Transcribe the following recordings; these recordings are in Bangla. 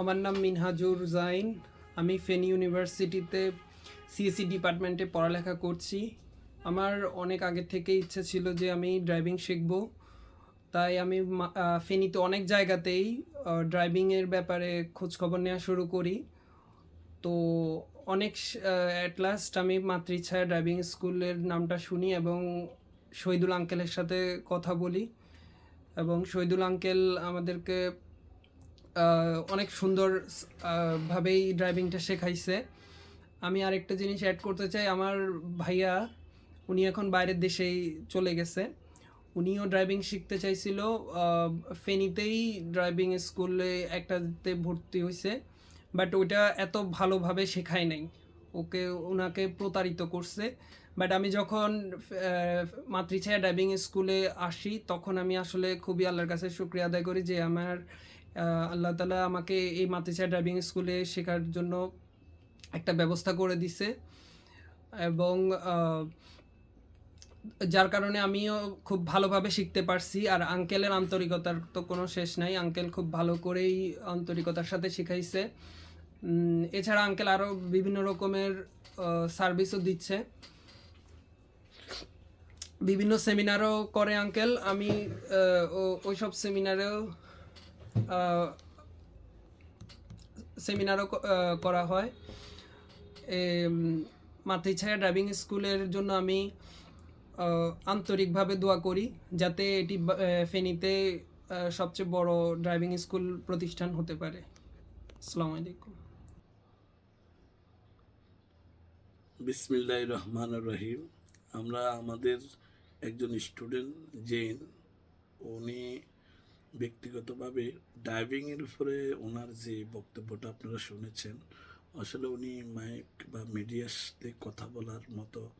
আমার নাম মিনহাজুর জাইন। আমি ফেনী ইউনিভার্সিটিতে সিএসসি ডিপার্টমেন্টে পড়ালেখা করছি। আমার অনেক আগে থেকে ইচ্ছে ছিল যে আমি ড্রাইভিং শিখব। তাই আমি ফেনীতে অনেক জায়গাতেই ড্রাইভিংয়ের ব্যাপারে খোঁজখবর নেওয়া শুরু করি। তো অনেক অ্যাট লাস্ট আমি মাতৃছায়া ড্রাইভিং স্কুলের নামটা শুনি এবং শহীদুল আঙ্কেলের সাথে কথা বলি। এবং শহীদুল আঙ্কেল আমাদেরকে অনেক সুন্দর ভাবেই ড্রাইভিংটা শেখাইছে। আমি আরেকটা জিনিস অ্যাড করতে চাই, আমার ভাইয়া, উনি এখন বাইরের দেশেই চলে গেছে। উনিও ড্রাইভিং শিখতে চাইছিল ফেনীতেই ড্রাইভিং স্কুলে একটাতে ভর্তি হয়েছে বাট ওইটা এত ভালোভাবে শেখায় নাই। ওকে ওনাকে প্রতারিত করছে। বাট আমি যখন মাতৃছায়া ড্রাইভিং স্কুলে আসি, তখন আমি আসলে খুবই আল্লাহর কাছে শুক্রিয়া আদায় করি যে আমার আল্লাহ তালা আমাকে এই মাতৃছায়া ড্রাইভিং স্কুলে শেখার জন্য একটা ব্যবস্থা করে দিছে। এবং যার কারণে আমিও খুব ভালোভাবে শিখতে পারছি। আর আঙ্কেলের আন্তরিকতার তো কোনো শেষ নাই। আঙ্কেল খুব ভালো করেই আন্তরিকতার সাথে শিখাইছে। এছাড়া আঙ্কেল আরও বিভিন্ন রকমের সার্ভিসও দিচ্ছে। বিভিন্ন সেমিনারও করে আঙ্কেল আমি ওইসব সেমিনারেও সেমিনারও করা হয়। মাতৃছায়া ড্রাইভিং স্কুলের জন্য আমি আন্তরিকভাবে দোয়া করি যাতে এটি ফেনীতে সবচেয়ে বড় ড্রাইভিং স্কুল প্রতিষ্ঠান হতে পারে। আসসালামু আলাইকুম। বিসমিল্লাহ রহমান রহিম। আমরা আমাদের একজন স্টুডেন্ট জেন উনি ব্যক্তিগতভাবে ডাইভিংয়ের উপরে ওনার যে বক্তব্যটা আপনারা শুনেছেন, আসলে উনি মাইক বা মিডিয়ার সাথে কথা বলার মতো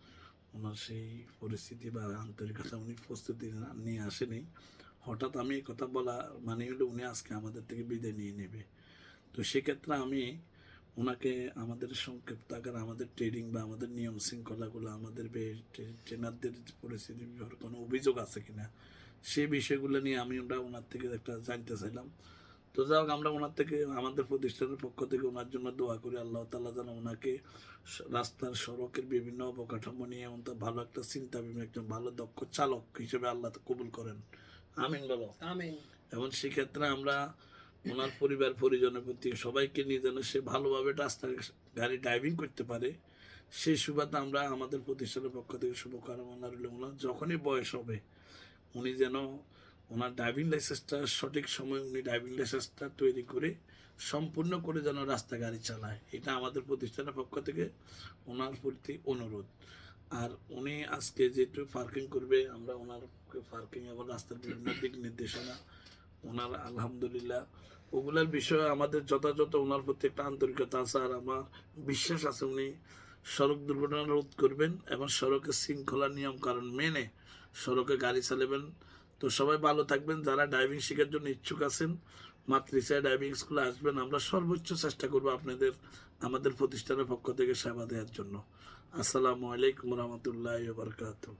ওনার সেই পরিস্থিতি বা আন্তরিকতা উনি প্রস্তুতি নিয়ে আসেনি। হঠাৎ আমি কথা বলা মানে হলো উনি আজকে আমাদের থেকে বিদায় নিয়ে নেবে। তো সেক্ষেত্রে আমি ওনাকে আমাদের সংক্ষিপ্ত আকারে আমাদের ট্রেডিং বা আমাদের নিয়ম শৃঙ্খলাগুলো আমাদের ট্রেনারদের পরিস্থিতি ব্যাপারে কোনো অভিযোগ আছে কিনা সেই বিষয়গুলো নিয়ে আমি ওটা ওনার থেকে একটা জানতে চাইলাম। তো যাই হোক আমরা ওনার থেকে আমাদের প্রতিষ্ঠানের পক্ষ থেকে ওনার জন্য দোয়া করি আল্লাহ তাল্লাহ যেন ওনাকে রাস্তার সড়কের বিভিন্ন অবকাঠামো নিয়ে তো ভালো একটা চিন্তা বিবেক একজন ভালো দক্ষ চালক হিসেবে আল্লাহ কবুল করেন। আমিন বলো আমিন। এবং সেক্ষেত্রে আমরা ওনার পরিবার, পরিজনের প্রতি সবাইকে নিয়ে যেন সে ভালোভাবে রাস্তা গাড়ি ড্রাইভিং করতে পারে সেই সুবাদে আমরা আমাদের প্রতিষ্ঠানের পক্ষ থেকে শুভকামনা রইল। ওনার যখনই বয়স হবে, উনি যেন ওনার ড্রাইভিং লাইসেন্সটা সঠিক সময় উনি ড্রাইভিং লাইসেন্সটা তৈরি করে সম্পূর্ণ করে যেন রাস্তা গাড়ি চালায়, এটা আমাদের প্রতিষ্ঠানের পক্ষ থেকে ওনার প্রতি অনুরোধ। আর উনি আজকে যেহেতু পার্কিং করবে, আমরা ওনার পার্কিং এবং রাস্তার বিভিন্ন দিক নির্দেশনা ওনার আলহামদুলিল্লাহ। ওগুলার বিষয়ে আমাদের যথাযথ ওনার প্রতি একটা আন্তরিকতা আছে, আর আমার বিশ্বাস আছে উনি সড়ক দুর্ঘটনা রোধ করবেন এবং সড়কের শৃঙ্খলা নিয়ম কারণ মেনে সড়কে গাড়ি চালাবেন। তো সবাই ভালো থাকবেন, যারা ড্রাইভিং শেখার জন্য ইচ্ছুক আছেন, মাতৃসায় ড্রাইভিং স্কুলে আসবেন, আমরা সর্বোচ্চ চেষ্টা করব আপনাদের, আমাদের প্রতিষ্ঠানের পক্ষ থেকে সেবা দেওয়ার জন্য। আসসালামু আলাইকুম রহমতুল্লাহ বারকাতুহ।